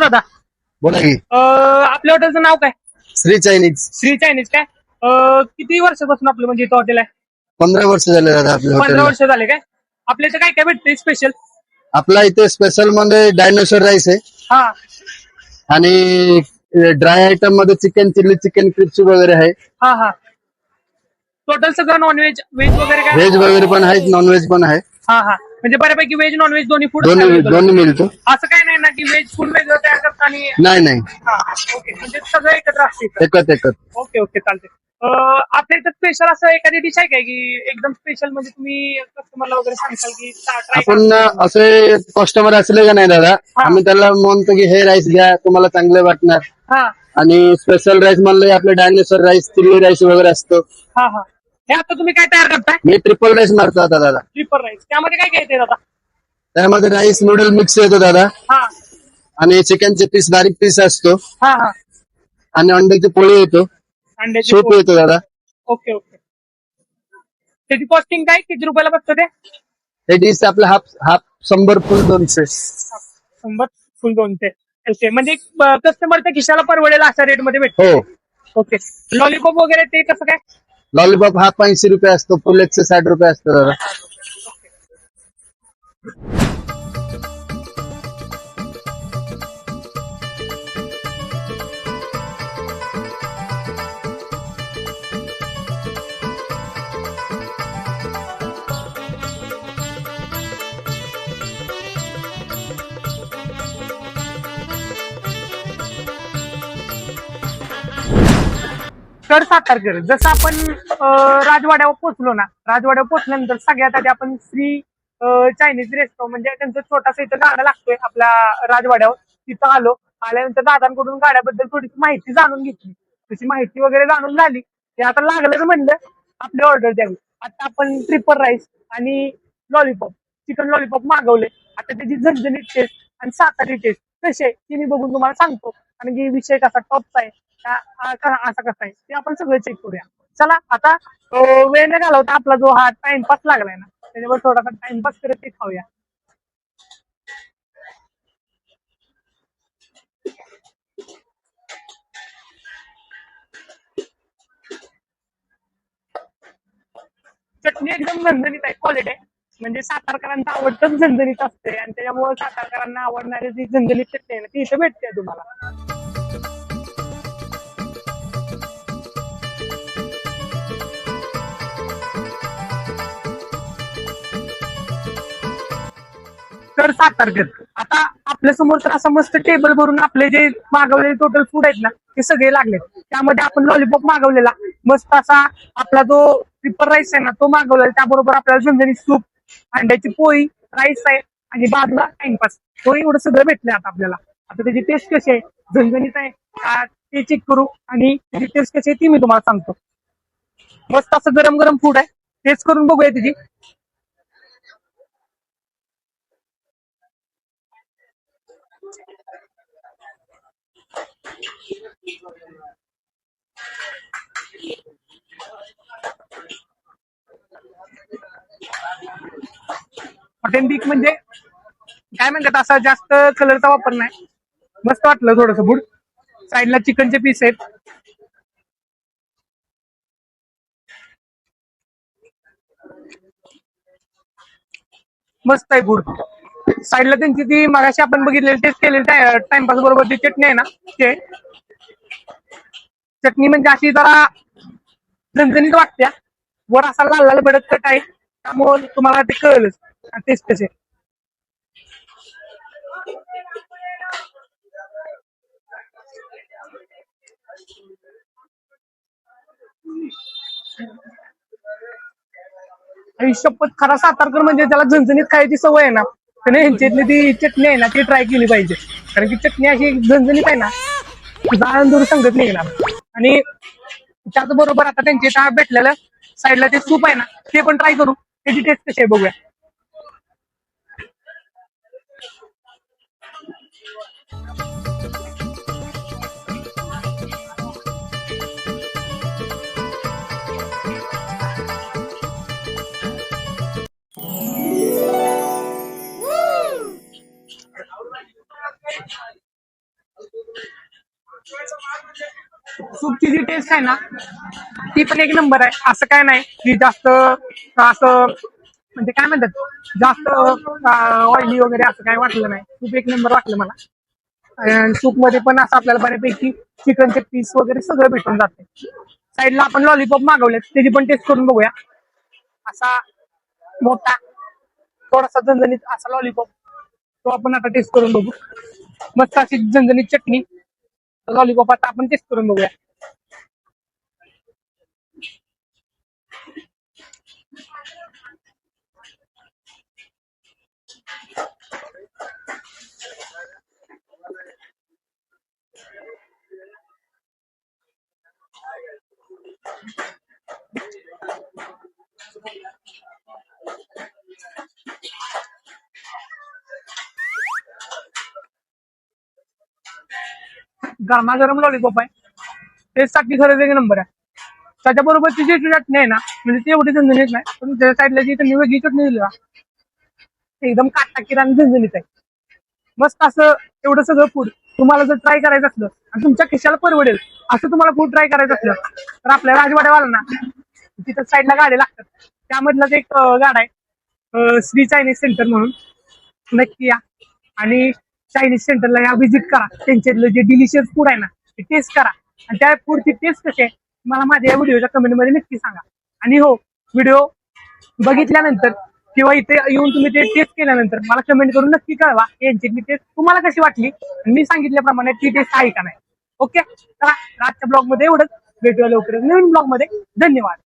दादा. बोला की. अं, आपल्या हॉटेलचं नाव काय? श्री चायनीज. श्री चायनीज काय? अं, किती वर्षापासून आपलं म्हणजे इथं हॉटेल आहे? पंधरा वर्ष झाले दादा आपल्या पंधरा वर्ष झाले काय? आपल्या इथं काय काय भेटते स्पेशल आपला इथे स्पेशलमध्ये डायनोसर राईस आहे. हा. आणि ड्राय आयटममध्ये चिकन चिल्ली चिकन क्रिप्सी वगैरे आहे. हा हा. टोटल सगळं नॉनव्हेज व्हेज वगैरे काय? व्हेज वगैरे पण आहे नॉनव्हेज पण आहे. हा हा. म्हणजे बऱ्यापैकी व्हेज नॉनव्हेज दोन्ही फूड दोन्ही दोन्ही मिळतो. असं काय नाही ना की व्हेज फूड वेगळं तयार करता आणि नाही नाही. हा ओके म्हणजे सगळं एकत्र असते इथं. एकच एकच. ओके ओके चालते आपल्या इथं स्पेशल असं एखादी डिश आहे काय की एकदम स्पेशल म्हणजे तुम्ही कस्टमरला वगैरे सांगताल की ट्राय आपण असे कस्टमर असले का नाही दादा आम्ही त्याला म्हणतो की हे राईस घ्या तुम्हाला चांगले वाटणार. हा. आणि स्पेशल राईस म्हणलं आपले डायनोसर राईस चिल्ली राईस वगैरे असतो. हा हा. हे आता तुम्ही काय तयार करताय? मी ट्रिपल राईस मारतो आता दादा. स्लीपर राईस त्यामध्ये काय काय येते दादा? त्यामध्ये राईस नूडल मिक्स येतो दादा. हा. आणि चिकनचे पीस बारीक पीस असतो. हा हा. आणि अंड्याची पोळी येतो. अंड्याची सूप पोळी. येतो दादा. Okay okay. त्याची कॉस्टिंग काय? किती रुपयाला बसतं ते? हे डिश आपलं हाफ हाफ शंभर फुल दोनशे. शंभर फुल दोनशे. ओके. म्हणजे कस्टमरच्या खिशाला परवडेल अशा रेटमध्ये भेटतो. हो. ओके. लॉलीपॉप वगैरे ते कसं काय? लॉलीपॉप हा ऐंशी रुपये असतो फुल एकशे साठ रुपये असतो दादा. तर सातार सातारकर जसं आपण राजवाड्यावर पोहोचलो ना राजवाड्यावर पोहोचल्यानंतर सगळ्यात आधी आपण श्री चायनीज रेस्टॉरंट म्हणजे त्यांचं छोटासा इथं गाडा लागतोय आपल्या राजवाड्यावर. तिथं आलो. आल्यानंतर दादांकडून गाड्याबद्दल थोडीशी माहिती जाणून घेतली. तशी माहिती वगैरे जाणून झाली. ते आता लागलं म्हणलं आपली ऑर्डर द्यावी. आता आपण ट्रिपल राईस आणि लॉलीपॉप चिकन लॉलीपॉप मागवले. आता त्याची झणझणीत टेस्ट आणि सातारी टेस्ट कसे आहे ते मी बघून तुम्हाला सांगतो. कारण की विषय कसा टॉपचा आहे असं कसं आहे ते आपण सगळं चेक करूया. चला आता वेळ न घालवता आपला जो हा टाइमपास लागलाय ना त्याच्यावर थोडासा टाइमपास करत ते खाऊया. चटणी एकदम झणझणीत आहे क्वालिटी आहे. म्हणजे सातारकरांचं आवडतंच झणझणीत असते आणि त्याच्यामुळे सातारकरांना आवडणारी जी झणझणीत चटणी आहे ना ती इथं भेटते तुम्हाला. तर सातारकर आता आपल्यासमोर तर असं मस्त टेबल भरून आपले जे मागवलेले टोटल फूड आहेत ना ते सगळे लागले. त्यामध्ये आपण लॉलीपॉप मागवलेला. मस्त असा आपला जो ट्रिपल राईस आहे ना तो मागवलेला. त्याबरोबर आपल्याला झंझणी सूप अंड्याची पोळी राईस आहे आणि बाजूला टाइमपास तो एवढं सगळं भेटलंय आता आपल्याला. आता त्याची टेस्ट कशी आहे? झणझणीत आहे. ते चेक करू आणि त्याची टेस्ट कशी आहे ती मी तुम्हाला सांगतो. मस्त असं गरम गरम फूड आहे. टेस्ट करून बघूया त्याची. ऑथेंटिक म्हणजे? काय म्हणतात असा जास्त कलरचा वापर नाही. मस्त वाटलं थोडस बुड साईडला चिकनचे पीस आहेत. मस्त आहे बुड साईडला त्यांची ती मगाशी आपण बघितलेली टेस्ट केलेली टाइमपास बरोबर ती चटणी आहे ना ते. चटणी म्हणजे अशी जरा झणझणीत वाटत्या वर असा लाल लाल भडक कट आहे त्यामुळे तुम्हाला ते कळलंच. टेस्ट कसे आणि शपथ खरा सातारकर म्हणजे त्याला झणझणीत खायची सवय आहे ना. त्याने ह्यांच्यातली ती चटणी आहे ना ती ट्राय केली पाहिजे. कारण की चटणी अशी झणझणीत आहे ना जाळून सांगत नाही येणार. आणि त्याच बरोबर आता त्यांची भेटलेलं साईडला ते सूप आहे ना ते पण ट्राय करू. त्याची टेस्ट कशी आहे बघूया. सूपची जी टेस्ट आहे ना ती पण एक नंबर आहे. असं काय नाही की जास्त असं म्हणजे काय म्हणतात जास्त ऑइली वगैरे असं काय वाटलं नाही. सूप एक नंबर वाटलं मला. सूपमध्ये पण असं आपल्याला बऱ्यापैकी चिकनचे पीस वगैरे सगळं भेटून जाते. साईडला आपण लॉलीपॉप मागवलेत त्याची पण टेस्ट करून बघूया. असा मोठा थोडासा झणझणीत असा लॉलीपॉप तो आपण आता टेस्ट करून बघू. मस्त अशी झणझणीत चटणी. लॉलीपॉप आता आपण टेस्ट करून बघूया गरमागरम लॉलीपॉप आहे ते साठी खरंच एक नंबर आहे. त्याच्याबरोबरची जी चटणी आहे ना म्हणजे ती एवढी झणझणीत नाही पण त्याच्या साईडला जी त्यांनी वेगळी चटणी दिली ना ती एकदम काटाकीर आणि झणझणीत आहे. मस्त असं एवढं सगळं फूड तुम्हाला जर ट्राय करायचं असलं आणि तुमच्या खिशाला परवडेल असं तुम्हाला फूड ट्राय करायचं असलं तर आपल्या राजवाड्यावाला ना तिथं साईडला गाड्या लागतात. त्यामधलाच एक गाडा आहे श्री चायनीज सेंटर म्हणून. नक्की या. आणि चायनीज सेंटरला या व्हिजिट करा. त्यांच्यातलं जे डिलिशियस फूड आहे ना ते टेस्ट करा. आणि त्या फूडची टेस्ट कशी आहे मला माझ्या या व्हिडिओच्या कमेंटमध्ये नक्की सांगा. आणि हो व्हिडिओ बघितल्यानंतर किंवा इथे येऊन तुम्ही ते टेस्ट केल्यानंतर मला कमेंट करून नक्की कळवा यांची टेस्ट तुम्हाला कशी वाटली. आणि मी सांगितल्याप्रमाणे ती टेस्ट आहे का नाही. ओके चला आजच्या ब्लॉगमध्ये एवढंच. भेटूया लवकरच नवीन ब्लॉगमध्ये धन्यवाद.